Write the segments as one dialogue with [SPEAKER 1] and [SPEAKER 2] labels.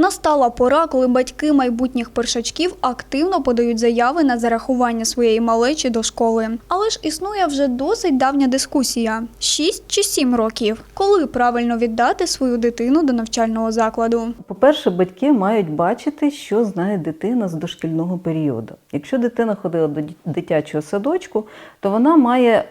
[SPEAKER 1] Настала пора, коли батьки майбутніх першачків активно подають заяви на зарахування своєї малечі до школи. Але ж існує вже досить давня дискусія: 6 чи 7 років. Коли правильно віддати свою дитину до навчального закладу?
[SPEAKER 2] По-перше, батьки мають бачити, що знає дитина з дошкільного періоду. Якщо дитина ходила до дитячого садочку, то вона має е,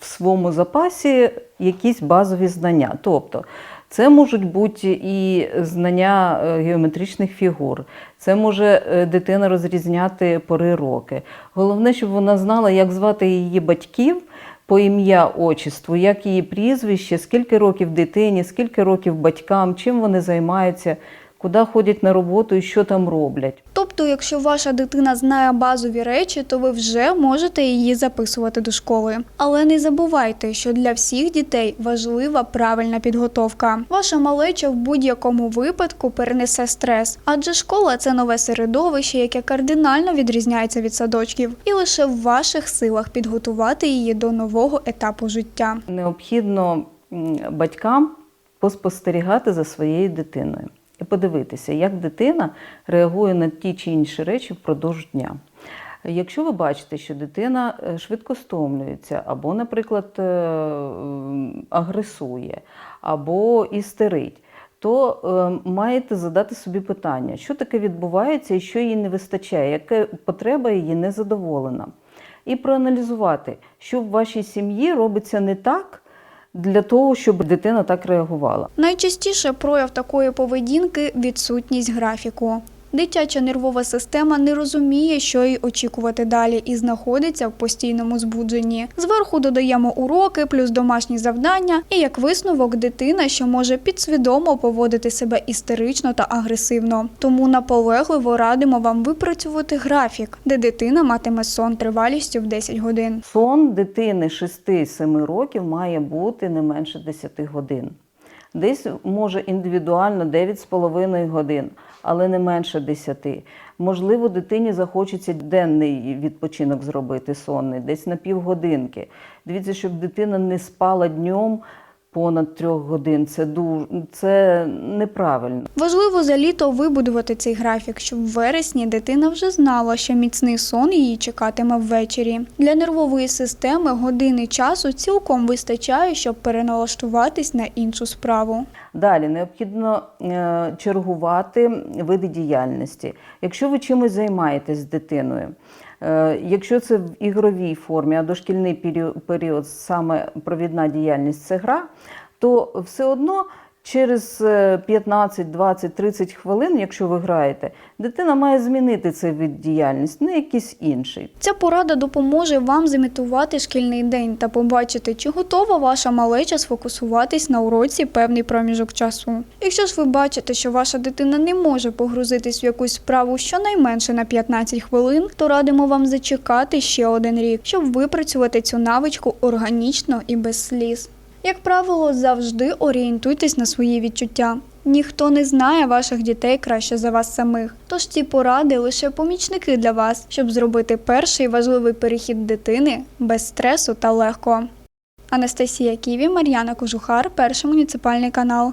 [SPEAKER 2] в своєму запасі якісь базові знання. Тобто це можуть бути і знання е, геометричних фігур, це може е, дитина розрізняти пори роки. Головне, щоб вона знала, як звати її батьків по ім'я отчеству, як її прізвище, скільки років дитині, скільки років батькам, чим вони займаються, куди ходять на роботу і що там роблять.
[SPEAKER 1] Тобто, якщо ваша дитина знає базові речі, то ви вже можете її записувати до школи. Але не забувайте, що для всіх дітей важлива правильна підготовка. Ваша малеча в будь-якому випадку перенесе стрес, адже школа це нове середовище, яке кардинально відрізняється від садочків, і лише в ваших силах підготувати її до нового етапу життя.
[SPEAKER 2] Необхідно батькам поспостерігати за своєю дитиною подивитися, як дитина реагує на ті чи інші речі впродовж дня. Якщо ви бачите, що дитина е, швидко стомлюється, або, наприклад, е, агресує, або істерить, то е, маєте задати собі питання, що таке відбувається і що їй не вистачає, яка потреба її не задоволена. І проаналізувати, що в вашій сім'ї робиться не так для того, щоб дитина так реагувала.
[SPEAKER 1] Найчастіше прояв такої поведінки відсутність графіку. Дитяча нервова система не розуміє, що їй очікувати далі, і знаходиться в постійному збудженні. Зверху додаємо уроки, плюс домашні завдання, і як висновок дитина, що може підсвідомо поводити себе істерично та агресивно. Тому наполегливо радимо вам випрацювати графік, де дитина матиме сон тривалістю в 10 годин.
[SPEAKER 2] Сон дитини 6-7 років має бути не менше 10 годин. Десь може індивідуально 9,5 годин, але не менше 10. Можливо, дитині захочеться денний відпочинок зробити сонний, десь на півгодинки. Дивіться, щоб дитина не спала днем понад трьох годин. Це дуже це неправильно.
[SPEAKER 1] Важливо за літо вибудувати цей графік, щоб в вересні дитина вже знала, що міцний сон її чекатиме ввечері. Для нервової системи години часу цілком вистачає, щоб переналаштуватись на іншу справу.
[SPEAKER 2] Далі необхідно е, чергувати види діяльності. Якщо ви чимось займаєтесь з дитиною, якщо це в ігровій формі, а дошкільний період, період саме провідна діяльність це гра, то все одно через е, 15, 20, 30 хвилин, якщо ви граєте, дитина має змінити цей вид діяльності на якийсь інший.
[SPEAKER 1] Ця порада допоможе вам зімітувати шкільний день та побачити, чи готова ваша малеча сфокусуватись на уроці певний проміжок часу. Якщо ж ви бачите, що ваша дитина не може погрузитись в якусь справу щонайменше на 15 хвилин, то радимо вам зачекати ще один рік, щоб випрацювати цю навичку органічно і без сліз. Як правило, завжди орієнтуйтесь на свої відчуття. Ніхто не знає ваших дітей краще за вас самих. Тож ці поради лише помічники для вас, щоб зробити перший важливий перехід дитини без стресу та легко. Анастасія Ківі, Мар'яна Кожухар, перший муніципальний канал.